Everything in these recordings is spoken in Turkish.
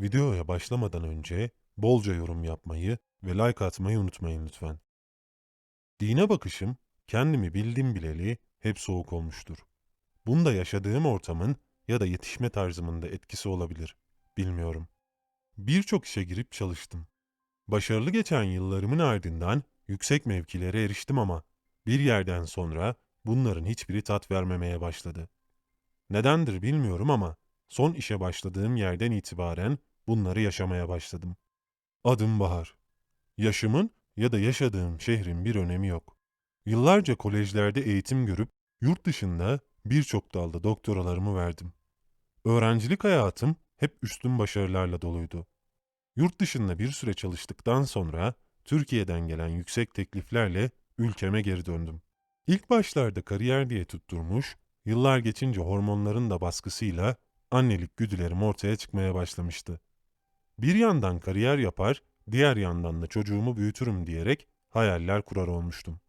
Videoya başlamadan önce bolca yorum yapmayı ve like atmayı unutmayın lütfen. Dine bakışım, kendimi bildim bileli hep soğuk olmuştur. Bunda yaşadığım ortamın ya da yetişme tarzımın da etkisi olabilir. Bilmiyorum. Birçok işe girip çalıştım. Başarılı geçen yıllarımın ardından yüksek mevkilere eriştim ama bir yerden sonra bunların hiçbiri tat vermemeye başladı. Nedendir bilmiyorum ama son işe başladığım yerden itibaren bunları yaşamaya başladım. Adım Bahar. Yaşımın ya da yaşadığım şehrin bir önemi yok. Yıllarca kolejlerde eğitim görüp yurt dışında birçok dalda doktoralarımı verdim. Öğrencilik hayatım hep üstün başarılarla doluydu. Yurt dışında bir süre çalıştıktan sonra Türkiye'den gelen yüksek tekliflerle ülkeme geri döndüm. İlk başlarda kariyer diye tutturmuş, yıllar geçince hormonların da baskısıyla annelik güdülerim ortaya çıkmaya başlamıştı. Bir yandan kariyer yapar, diğer yandan da çocuğumu büyütürüm diyerek hayaller kurar olmuştum.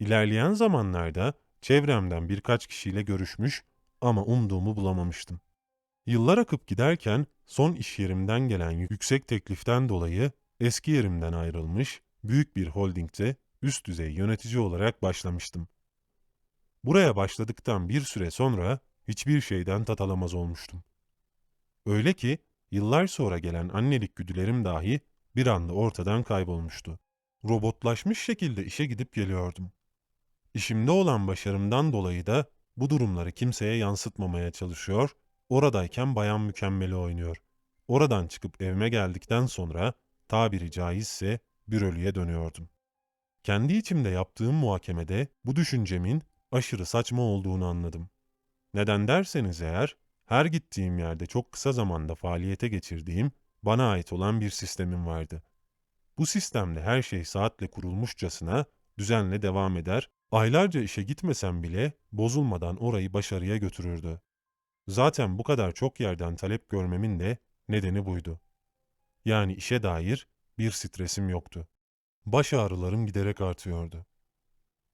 İlerleyen zamanlarda çevremden birkaç kişiyle görüşmüş ama umduğumu bulamamıştım. Yıllar akıp giderken son iş yerimden gelen yüksek tekliften dolayı eski yerimden ayrılmış büyük bir holdingde üst düzey yönetici olarak başlamıştım. Buraya başladıktan bir süre sonra hiçbir şeyden tat alamaz olmuştum. Öyle ki yıllar sonra gelen annelik güdülerim dahi bir anda ortadan kaybolmuştu. Robotlaşmış şekilde işe gidip geliyordum. İşimde olan başarımdan dolayı da bu durumları kimseye yansıtmamaya çalışıyor, oradayken bayan mükemmeli oynuyor. Oradan çıkıp evime geldikten sonra tabiri caizse bir ölüye dönüyordum. Kendi içimde yaptığım muhakemede bu düşüncemin aşırı saçma olduğunu anladım. Neden derseniz eğer, her gittiğim yerde çok kısa zamanda faaliyete geçirdiğim, bana ait olan bir sistemim vardı. Bu sistemde her şey saatle kurulmuşçasına düzenle devam eder, aylarca işe gitmesem bile bozulmadan orayı başarıya götürürdü. Zaten bu kadar çok yerden talep görmemin de nedeni buydu. Yani işe dair bir stresim yoktu. Baş ağrılarım giderek artıyordu.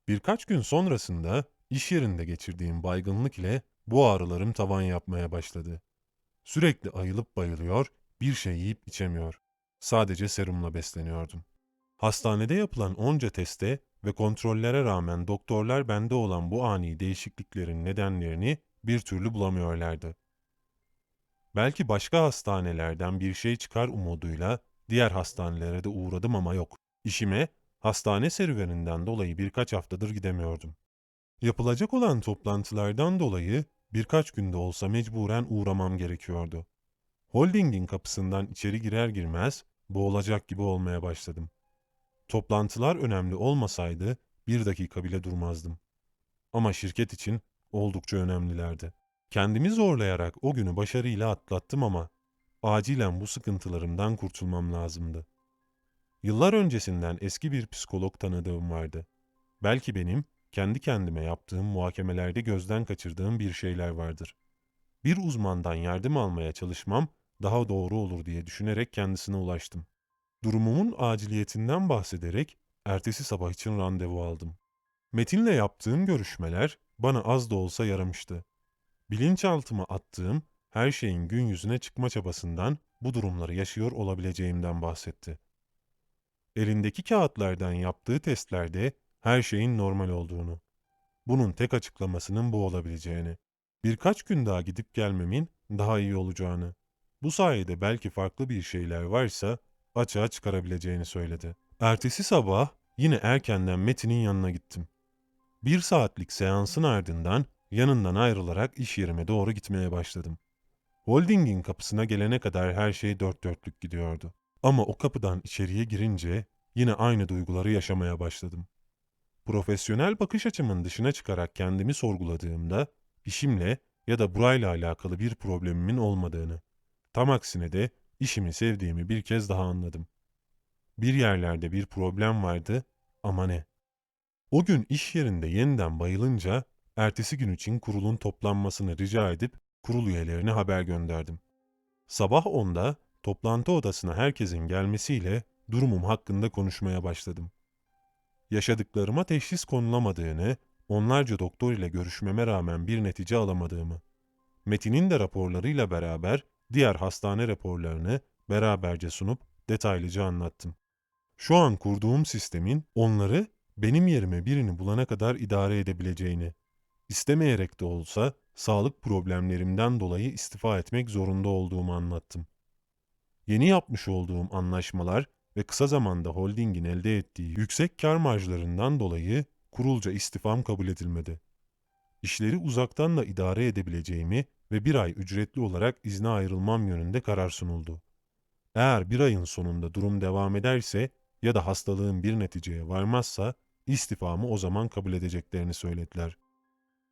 Birkaç gün sonrasında iş yerinde geçirdiğim baygınlık ile bu ağrılarım tavan yapmaya başladı. Sürekli ayılıp bayılıyor, bir şey yiyip içemiyor. Sadece serumla besleniyordum. Hastanede yapılan onca teste ve kontrollere rağmen doktorlar bende olan bu ani değişikliklerin nedenlerini bir türlü bulamıyorlardı. Belki başka hastanelerden bir şey çıkar umuduyla diğer hastanelere de uğradım ama yok. İşime hastane serüveninden dolayı birkaç haftadır gidemiyordum. Yapılacak olan toplantılardan dolayı birkaç günde olsa mecburen uğramam gerekiyordu. Holdingin kapısından içeri girer girmez boğulacak gibi olmaya başladım. Toplantılar önemli olmasaydı bir dakika bile durmazdım. Ama şirket için oldukça önemlilerdi. Kendimi zorlayarak o günü başarıyla atlattım ama acilen bu sıkıntılarımdan kurtulmam lazımdı. Yıllar öncesinden eski bir psikolog tanıdığım vardı. Belki benim kendi kendime yaptığım muhakemelerde gözden kaçırdığım bir şeyler vardır. Bir uzmandan yardım almaya çalışmam daha doğru olur diye düşünerek kendisine ulaştım. Durumumun aciliyetinden bahsederek ertesi sabah için randevu aldım. Metin'le yaptığım görüşmeler bana az da olsa yaramıştı. Bilinçaltıma attığım her şeyin gün yüzüne çıkma çabasından bu durumları yaşıyor olabileceğimden bahsetti. Elindeki kağıtlardan yaptığı testlerde her şeyin normal olduğunu, bunun tek açıklamasının bu olabileceğini, birkaç gün daha gidip gelmemin daha iyi olacağını, bu sayede belki farklı bir şeyler varsa açığa çıkarabileceğini söyledi. Ertesi sabah yine erkenden Metin'in yanına gittim. Bir saatlik seansın ardından yanından ayrılarak iş yerime doğru gitmeye başladım. Holdingin kapısına gelene kadar her şey dört dörtlük gidiyordu. Ama o kapıdan içeriye girince yine aynı duyguları yaşamaya başladım. Profesyonel bakış açımın dışına çıkarak kendimi sorguladığımda işimle ya da burayla alakalı bir problemimin olmadığını, tam aksine de işimi sevdiğimi bir kez daha anladım. Bir yerlerde bir problem vardı ama ne? O gün iş yerinde yeniden bayılınca ertesi gün için kurulun toplanmasını rica edip kurul üyelerine haber gönderdim. Sabah 10'da toplantı odasına herkesin gelmesiyle durumum hakkında konuşmaya başladım. Yaşadıklarıma teşhis konulamadığını, onlarca doktor ile görüşmeme rağmen bir netice alamadığımı, Metin'in de raporlarıyla beraber diğer hastane raporlarını beraberce sunup detaylıca anlattım. Şu an kurduğum sistemin onları benim yerime birini bulana kadar idare edebileceğini, istemeyerek de olsa sağlık problemlerimden dolayı istifa etmek zorunda olduğumu anlattım. Yeni yapmış olduğum anlaşmalar ve kısa zamanda holdingin elde ettiği yüksek kar marjlarından dolayı kurulca istifam kabul edilmedi. İşleri uzaktan da idare edebileceğimi ve bir ay ücretli olarak izne ayrılmam yönünde karar sunuldu. Eğer bir ayın sonunda durum devam ederse ya da hastalığım bir neticeye varmazsa istifamı o zaman kabul edeceklerini söylediler.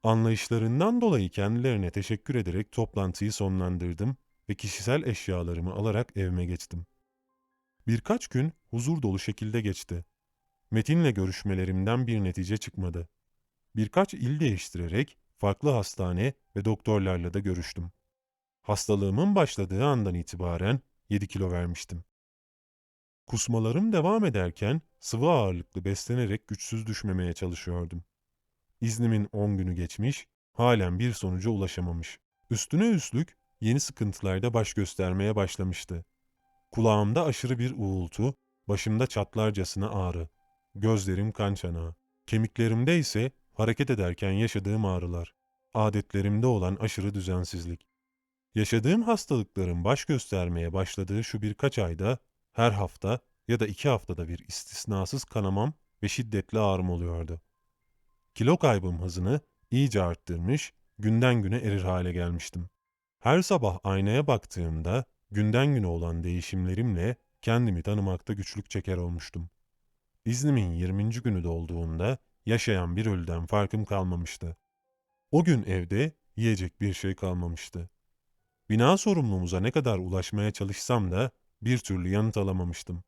Anlayışlarından dolayı kendilerine teşekkür ederek toplantıyı sonlandırdım ve kişisel eşyalarımı alarak evime geçtim. Birkaç gün huzur dolu şekilde geçti. Metin'le görüşmelerimden bir netice çıkmadı. Birkaç il değiştirerek farklı hastane ve doktorlarla da görüştüm. Hastalığımın başladığı andan itibaren 7 kilo vermiştim. Kusmalarım devam ederken sıvı ağırlıklı beslenerek güçsüz düşmemeye çalışıyordum. İznimin 10 günü geçmiş, halen bir sonuca ulaşamamış. Üstüne üstlük yeni sıkıntılar da baş göstermeye başlamıştı. Kulağımda aşırı bir uğultu, başımda çatlarcasına ağrı, gözlerim kan çanağı, kemiklerimde ise hareket ederken yaşadığım ağrılar, adetlerimde olan aşırı düzensizlik. Yaşadığım hastalıkların baş göstermeye başladığı şu birkaç ayda her hafta ya da iki haftada bir istisnasız kanamam ve şiddetli ağrım oluyordu. Kilo kaybım hızını iyice arttırmış, günden güne erir hale gelmiştim. Her sabah aynaya baktığımda günden güne olan değişimlerimle kendimi tanımakta güçlük çeker olmuştum. İznimin 20. günü dolduğunda yaşayan bir ölüden farkım kalmamıştı. O gün evde yiyecek bir şey kalmamıştı. Bina sorumlumuza ne kadar ulaşmaya çalışsam da bir türlü yanıt alamamıştım.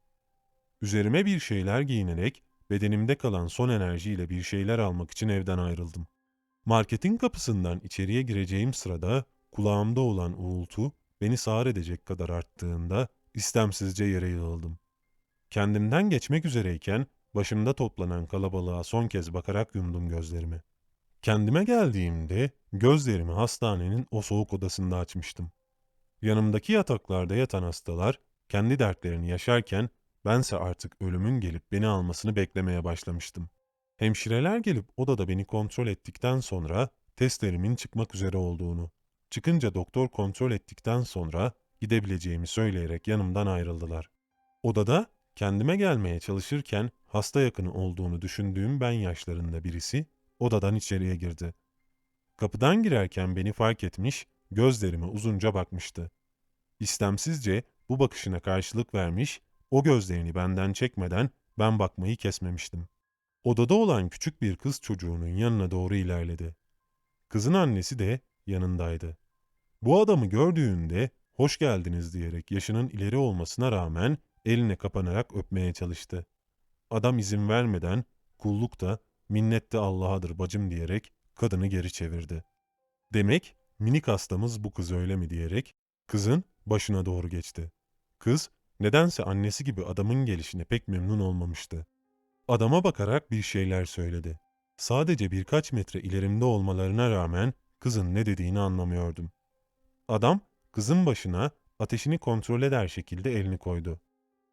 Üzerime bir şeyler giyinerek bedenimde kalan son enerjiyle bir şeyler almak için evden ayrıldım. Marketin kapısından içeriye gireceğim sırada kulağımda olan uğultu beni sağır edecek kadar arttığında istemsizce yere yığıldım. Kendimden geçmek üzereyken başımda toplanan kalabalığa son kez bakarak yumdum gözlerimi. Kendime geldiğimde gözlerimi hastanenin o soğuk odasında açmıştım. Yanımdaki yataklarda yatan hastalar kendi dertlerini yaşarken bense artık ölümün gelip beni almasını beklemeye başlamıştım. Hemşireler gelip odada beni kontrol ettikten sonra testlerimin çıkmak üzere olduğunu, çıkınca doktor kontrol ettikten sonra gidebileceğimi söyleyerek yanımdan ayrıldılar. Odada kendime gelmeye çalışırken hasta yakını olduğunu düşündüğüm ben yaşlarında birisi odadan içeriye girdi. Kapıdan girerken beni fark etmiş, gözlerime uzunca bakmıştı. İstemsizce bu bakışına karşılık vermiş, o gözlerini benden çekmeden ben bakmayı kesmemiştim. Odada olan küçük bir kız çocuğunun yanına doğru ilerledi. Kızın annesi de yanındaydı. Bu adamı gördüğünde hoş geldiniz diyerek yaşının ileri olmasına rağmen eline kapanarak öpmeye çalıştı. Adam izin vermeden kulluk da minnet de Allah'adır bacım diyerek kadını geri çevirdi. Demek minik hastamız bu kız öyle mi diyerek kızın başına doğru geçti. Kız nedense annesi gibi adamın gelişine pek memnun olmamıştı. Adama bakarak bir şeyler söyledi. Sadece birkaç metre ilerimde olmalarına rağmen kızın ne dediğini anlamıyordum. Adam kızın başına ateşini kontrol eder şekilde elini koydu.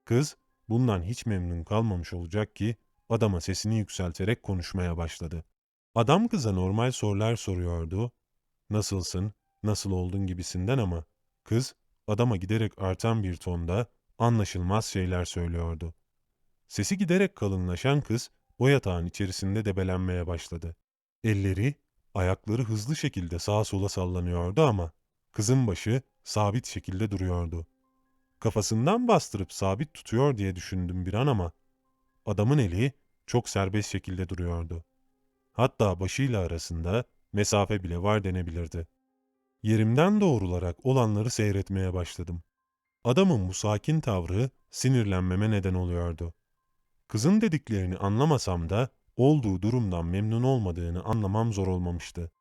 Kız bundan hiç memnun kalmamış olacak ki adama sesini yükselterek konuşmaya başladı. Adam kıza normal sorular soruyordu. Nasılsın, nasıl oldun gibisinden ama kız adama giderek artan bir tonda anlaşılmaz şeyler söylüyordu. Sesi giderek kalınlaşan kız o yatağın içerisinde debelenmeye başladı. Elleri, ayakları hızlı şekilde sağa sola sallanıyordu ama kızın başı sabit şekilde duruyordu. Kafasından bastırıp sabit tutuyor diye düşündüm bir an ama adamın eli çok serbest şekilde duruyordu. Hatta başıyla arasında mesafe bile var denebilirdi. Yerimden doğrularak olanları seyretmeye başladım. Adamın bu sakin tavrı sinirlenmeme neden oluyordu. Kızın dediklerini anlamasam da olduğu durumdan memnun olmadığını anlamam zor olmamıştı.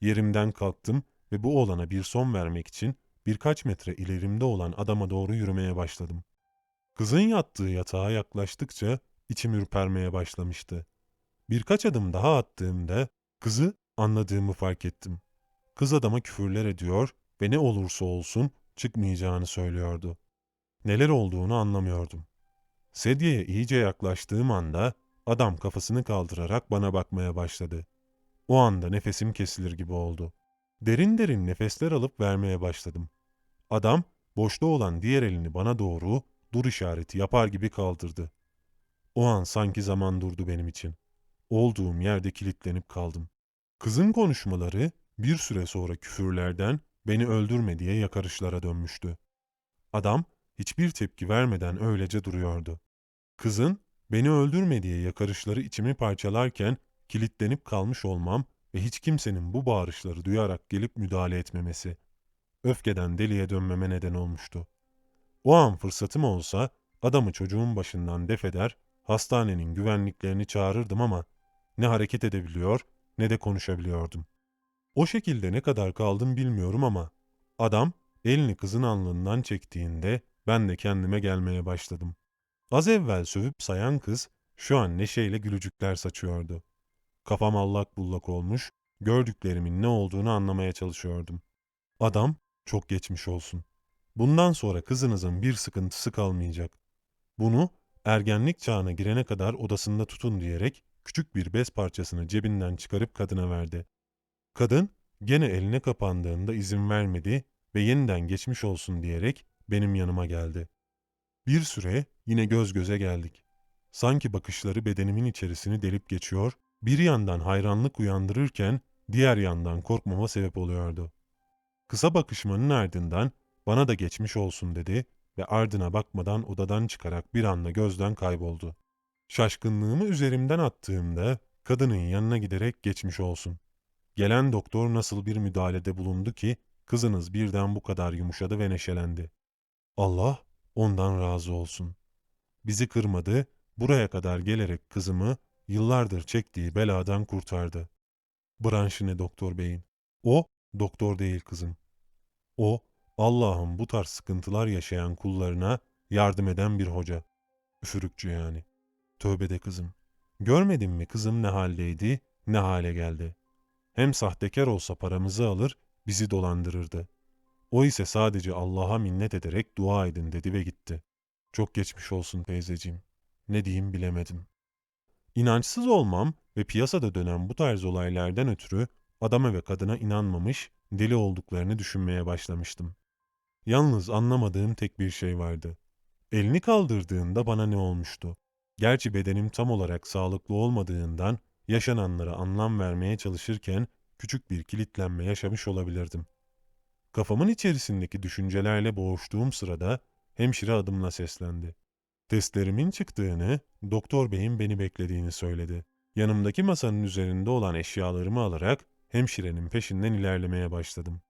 Yerimden kalktım ve bu olana bir son vermek için birkaç metre ilerimde olan adama doğru yürümeye başladım. Kızın yattığı yatağa yaklaştıkça içim ürpermeye başlamıştı. Birkaç adım daha attığımda kızı anladığımı fark ettim. Kız adama küfürler ediyor ve ne olursa olsun çıkmayacağını söylüyordu. Neler olduğunu anlamıyordum. Sedyeye iyice yaklaştığım anda adam kafasını kaldırarak bana bakmaya başladı. O anda nefesim kesilir gibi oldu. Derin derin nefesler alıp vermeye başladım. Adam boşta olan diğer elini bana doğru dur işareti yapar gibi kaldırdı. O an sanki zaman durdu benim için. Olduğum yerde kilitlenip kaldım. Kızın konuşmaları bir süre sonra küfürlerden beni öldürme diye yakarışlara dönmüştü. Adam hiçbir tepki vermeden öylece duruyordu. Kızın beni öldürme diye yakarışları içimi parçalarken kilitlenip kalmış olmam ve hiç kimsenin bu bağırışları duyarak gelip müdahale etmemesi, öfkeden deliye dönmeme neden olmuştu. O an fırsatım olsa adamı çocuğun başından def eder, hastanenin güvenliklerini çağırırdım ama ne hareket edebiliyor ne de konuşabiliyordum. O şekilde ne kadar kaldım bilmiyorum ama adam elini kızın alnından çektiğinde ben de kendime gelmeye başladım. Az evvel sövüp sayan kız şu an neşeyle gülücükler saçıyordu. Kafam allak bullak olmuş, gördüklerimin ne olduğunu anlamaya çalışıyordum. Adam çok geçmiş olsun. Bundan sonra kızınızın bir sıkıntısı kalmayacak. Bunu ergenlik çağına girene kadar odasında tutun diyerek küçük bir bez parçasını cebinden çıkarıp kadına verdi. Kadın gene eline kapandığında izin vermedi ve yeniden geçmiş olsun diyerek benim yanıma geldi. Bir süre yine göz göze geldik. Sanki bakışları bedenimin içerisini delip geçiyor, bir yandan hayranlık uyandırırken diğer yandan korkmama sebep oluyordu. Kısa bakışmanın ardından bana da geçmiş olsun dedi ve ardına bakmadan odadan çıkarak bir anda gözden kayboldu. Şaşkınlığımı üzerimden attığımda kadının yanına giderek geçmiş olsun. Gelen doktor nasıl bir müdahalede bulundu ki kızınız birden bu kadar yumuşadı ve neşelendi. Allah ondan razı olsun. Bizi kırmadı, buraya kadar gelerek kızımı yıllardır çektiği beladan kurtardı. Branşı ne doktor beyin? O doktor değil kızım. O Allah'ın bu tarz sıkıntılar yaşayan kullarına yardım eden bir hoca. Üfürükçü yani. Tövbe de kızım. Görmedin mi kızım ne haldeydi, ne hale geldi. Hem sahtekar olsa paramızı alır, bizi dolandırırdı. O ise sadece Allah'a minnet ederek dua edin dedi ve gitti. Çok geçmiş olsun teyzeciğim. Ne diyeyim bilemedim. İnançsız olmam ve piyasada dönen bu tarz olaylardan ötürü adama ve kadına inanmamış, deli olduklarını düşünmeye başlamıştım. Yalnız anlamadığım tek bir şey vardı. Elini kaldırdığında bana ne olmuştu? Gerçi bedenim tam olarak sağlıklı olmadığından yaşananlara anlam vermeye çalışırken küçük bir kilitlenme yaşamış olabilirdim. Kafamın içerisindeki düşüncelerle boğuştuğum sırada hemşire adımla seslendi. Testlerimin çıktığını, doktor beyin beni beklediğini söyledi. Yanımdaki masanın üzerinde olan eşyalarımı alarak hemşirenin peşinden ilerlemeye başladım.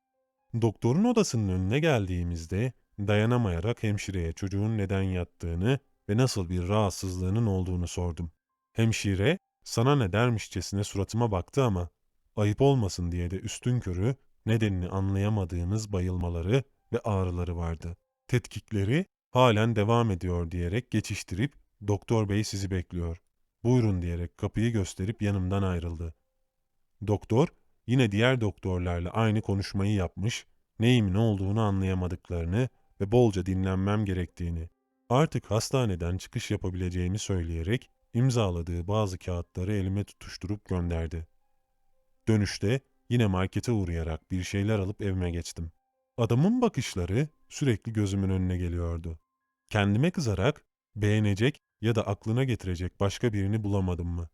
Doktorun odasının önüne geldiğimizde dayanamayarak hemşireye çocuğun neden yattığını ve nasıl bir rahatsızlığının olduğunu sordum. Hemşire sana ne dermişçesine suratıma baktı ama ayıp olmasın diye de üstün körü nedenini anlayamadığımız bayılmaları ve ağrıları vardı. Tetkikleri halen devam ediyor diyerek geçiştirip doktor bey sizi bekliyor. Buyurun diyerek kapıyı gösterip yanımdan ayrıldı. Doktor yine diğer doktorlarla aynı konuşmayı yapmış, neyimin ne olduğunu anlayamadıklarını ve bolca dinlenmem gerektiğini, artık hastaneden çıkış yapabileceğimi söyleyerek imzaladığı bazı kağıtları elime tutuşturup gönderdi. Dönüşte yine markete uğrayarak bir şeyler alıp evime geçtim. Adamın bakışları sürekli gözümün önüne geliyordu. Kendime kızarak beğenecek ya da aklına getirecek başka birini bulamadım mı?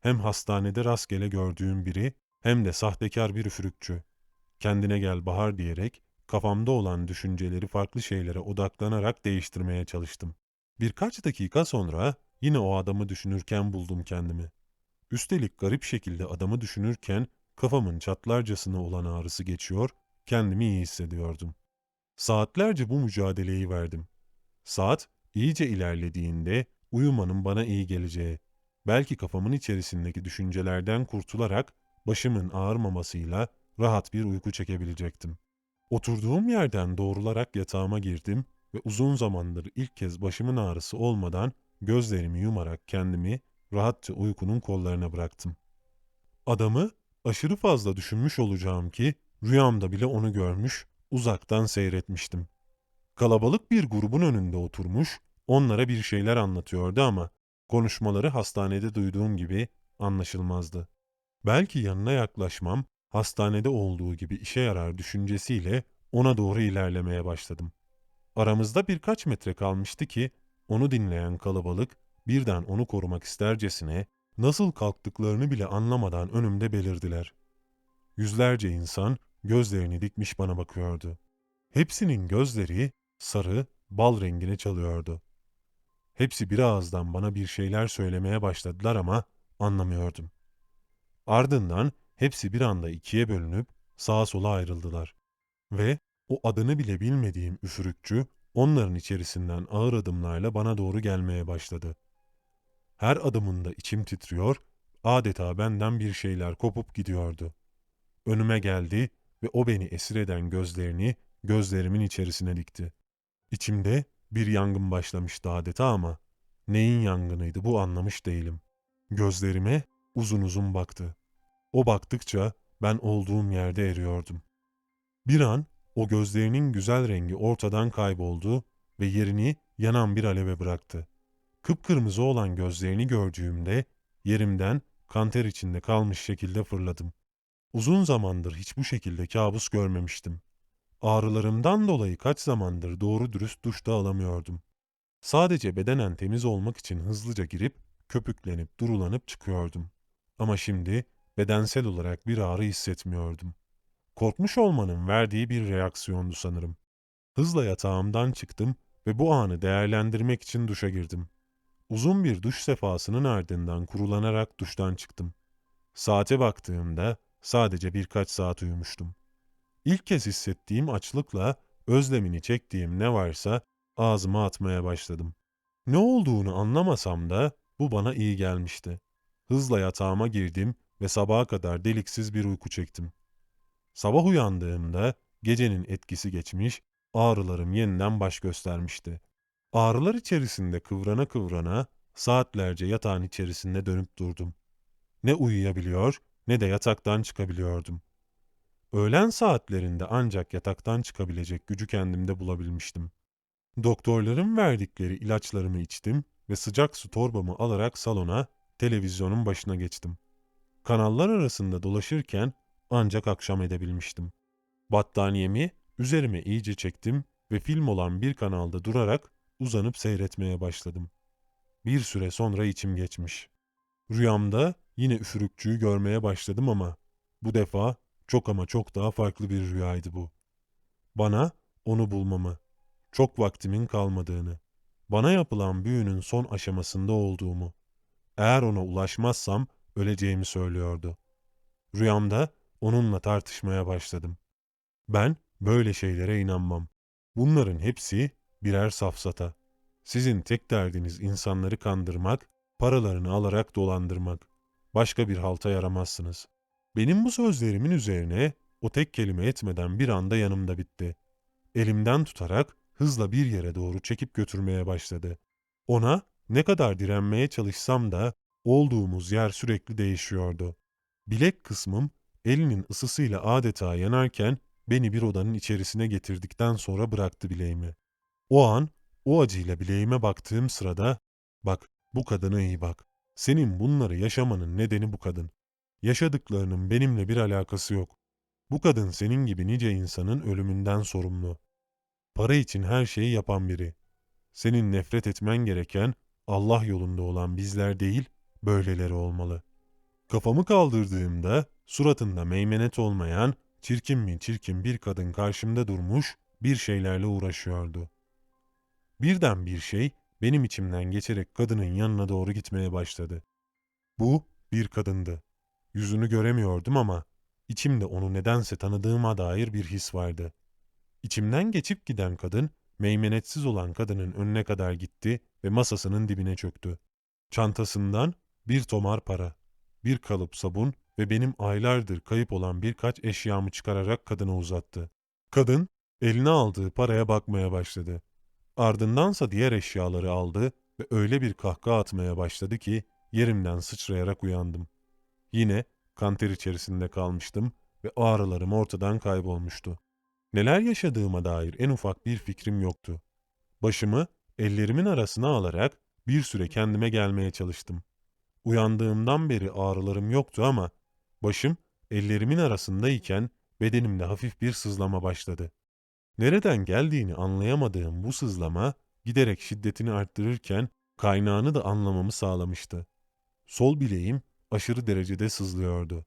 Hem hastanede rastgele gördüğüm biri hem de sahtekar bir üfürükçü. Kendine gel Bahar diyerek kafamda olan düşünceleri farklı şeylere odaklanarak değiştirmeye çalıştım. Birkaç dakika sonra yine o adamı düşünürken buldum kendimi. Üstelik garip şekilde adamı düşünürken kafamın çatlarcasına olan ağrısı geçiyor, kendimi iyi hissediyordum. Saatlerce bu mücadeleyi verdim. Saat iyice ilerlediğinde uyumanın bana iyi geleceği, belki kafamın içerisindeki düşüncelerden kurtularak başımın ağrımamasıyla rahat bir uyku çekebilecektim. Oturduğum yerden doğrularak yatağıma girdim ve uzun zamandır ilk kez başımın ağrısı olmadan gözlerimi yumarak kendimi rahatça uykunun kollarına bıraktım. Adamı aşırı fazla düşünmüş olacağım ki rüyamda bile onu görmüş, uzaktan seyretmiştim. Kalabalık bir grubun önünde oturmuş, onlara bir şeyler anlatıyordu ama konuşmaları hastanede duyduğum gibi anlaşılmazdı. Belki yanına yaklaşmam, hastanede olduğu gibi işe yarar düşüncesiyle ona doğru ilerlemeye başladım. Aramızda birkaç metre kalmıştı ki onu dinleyen kalabalık birden onu korumak istercesine nasıl kalktıklarını bile anlamadan önümde belirdiler. Yüzlerce insan gözlerini dikmiş bana bakıyordu. Hepsinin gözleri sarı, bal rengine çalıyordu. Hepsi bir ağızdan bana bir şeyler söylemeye başladılar ama anlamıyordum. Ardından hepsi bir anda ikiye bölünüp sağa sola ayrıldılar. Ve o adını bile bilmediğim üfürükçü onların içerisinden ağır adımlarla bana doğru gelmeye başladı. Her adımında içim titriyor, adeta benden bir şeyler kopup gidiyordu. Önüme geldi ve o beni esir eden gözlerini gözlerimin içerisine dikti. İçimde bir yangın başlamıştı adeta ama neyin yangınıydı bu anlamış değilim. Gözlerime uzun uzun baktı. O baktıkça ben olduğum yerde eriyordum. Bir an o gözlerinin güzel rengi ortadan kayboldu ve yerini yanan bir aleve bıraktı. Kıpkırmızı olan gözlerini gördüğümde yerimden kanter içinde kalmış şekilde fırladım. Uzun zamandır hiç bu şekilde kabus görmemiştim. Ağrılarımdan dolayı kaç zamandır doğru dürüst duş da alamıyordum. Sadece bedenen temiz olmak için hızlıca girip köpüklenip durulanıp çıkıyordum. Ama şimdi bedensel olarak bir ağrı hissetmiyordum. Korkmuş olmanın verdiği bir reaksiyondu sanırım. Hızla yatağımdan çıktım ve bu anı değerlendirmek için duşa girdim. Uzun bir duş sefasının ardından kurulanarak duştan çıktım. Saate baktığımda sadece birkaç saat uyumuştum. İlk kez hissettiğim açlıkla özlemini çektiğim ne varsa ağzıma atmaya başladım. Ne olduğunu anlamasam da bu bana iyi gelmişti. Hızla yatağıma girdim ve sabaha kadar deliksiz bir uyku çektim. Sabah uyandığımda gecenin etkisi geçmiş, ağrılarım yeniden baş göstermişti. Ağrılar içerisinde kıvrana kıvrana saatlerce yatağın içerisinde dönüp durdum. Ne uyuyabiliyor ne de yataktan çıkabiliyordum. Öğlen saatlerinde ancak yataktan çıkabilecek gücü kendimde bulabilmiştim. Doktorların verdikleri ilaçlarımı içtim ve sıcak su torbamı alarak salona, televizyonun başına geçtim. Kanallar arasında dolaşırken ancak akşam edebilmiştim. Battaniyemi üzerime iyice çektim ve film olan bir kanalda durarak uzanıp seyretmeye başladım. Bir süre sonra içim geçmiş. Rüyamda yine üfürükçüyü görmeye başladım ama bu defa çok ama çok daha farklı bir rüyaydı bu. Bana onu bulmamı, çok vaktimin kalmadığını, bana yapılan büyünün son aşamasında olduğumu, eğer ona ulaşmazsam öleceğimi söylüyordu. Rüyamda onunla tartışmaya başladım. Ben böyle şeylere inanmam. Bunların hepsi birer safsata. Sizin tek derdiniz insanları kandırmak, paralarını alarak dolandırmak. Başka bir halta yaramazsınız. Benim bu sözlerimin üzerine o tek kelime etmeden bir anda yanımda bitti. Elimden tutarak hızla bir yere doğru çekip götürmeye başladı. Ona ne kadar direnmeye çalışsam da olduğumuz yer sürekli değişiyordu. Bilek kısmım elinin ısısıyla adeta yanarken beni bir odanın içerisine getirdikten sonra bıraktı bileğimi. O an o acıyla bileğime baktığım sırada bak bu kadına iyi bak. Senin bunları yaşamanın nedeni bu kadın. Yaşadıklarının benimle bir alakası yok. Bu kadın senin gibi nice insanın ölümünden sorumlu. Para için her şeyi yapan biri. Senin nefret etmen gereken Allah yolunda olan bizler değil, böyleleri olmalı. Kafamı kaldırdığımda suratında meymenet olmayan, çirkin mi çirkin bir kadın karşımda durmuş, bir şeylerle uğraşıyordu. Birden bir şey benim içimden geçerek kadının yanına doğru gitmeye başladı. Bu bir kadındı. Yüzünü göremiyordum ama içimde onu nedense tanıdığıma dair bir his vardı. İçimden geçip giden kadın, meymenetsiz olan kadının önüne kadar gitti ve masasının dibine çöktü. Çantasından bir tomar para, bir kalıp sabun ve benim aylardır kayıp olan birkaç eşyamı çıkararak kadına uzattı. Kadın, eline aldığı paraya bakmaya başladı. Ardındansa diğer eşyaları aldı ve öyle bir kahkaha atmaya başladı ki yerimden sıçrayarak uyandım. Yine kanter içerisinde kalmıştım ve ağrılarım ortadan kaybolmuştu. Neler yaşadığıma dair en ufak bir fikrim yoktu. Başımı ellerimin arasına alarak bir süre kendime gelmeye çalıştım. Uyandığımdan beri ağrılarım yoktu ama başım ellerimin arasındayken bedenimde hafif bir sızlama başladı. Nereden geldiğini anlayamadığım bu sızlama giderek şiddetini arttırırken kaynağını da anlamamı sağlamıştı. Sol bileğim aşırı derecede sızlıyordu.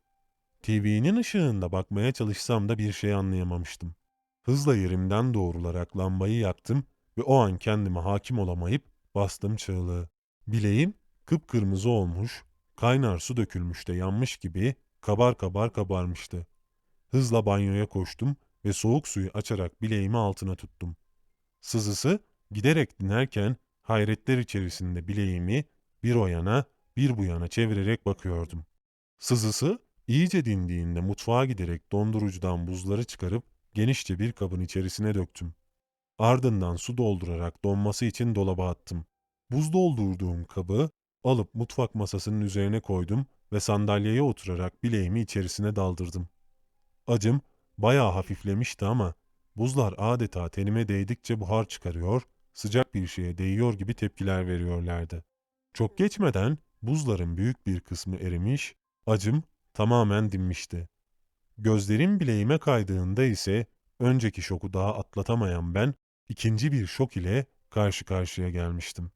TV'nin ışığında bakmaya çalışsam da bir şey anlayamamıştım. Hızla yerimden doğrularak lambayı yaktım ve o an kendime hakim olamayıp bastım çığlığı. Bileğim kıpkırmızı olmuş, kaynar su dökülmüş de yanmış gibi kabar kabar kabarmıştı. Hızla banyoya koştum ve soğuk suyu açarak bileğimi altına tuttum. Sızısı giderek dinerken hayretler içerisinde bileğimi bir o yana bir bu yana çevirerek bakıyordum. Sızısı iyice dindiğinde mutfağa giderek dondurucudan buzları çıkarıp genişçe bir kabın içerisine döktüm. Ardından su doldurarak donması için dolaba attım. Buz doldurduğum kabı alıp mutfak masasının üzerine koydum ve sandalyeye oturarak bileğimi içerisine daldırdım. Acım bayağı hafiflemişti ama buzlar adeta tenime değdikçe buhar çıkarıyor, sıcak bir şeye değiyor gibi tepkiler veriyorlardı. Çok geçmeden buzların büyük bir kısmı erimiş, acım tamamen dinmişti. Gözlerim bileğime kaydığında ise önceki şoku daha atlatamayan ben ikinci bir şok ile karşı karşıya gelmiştim.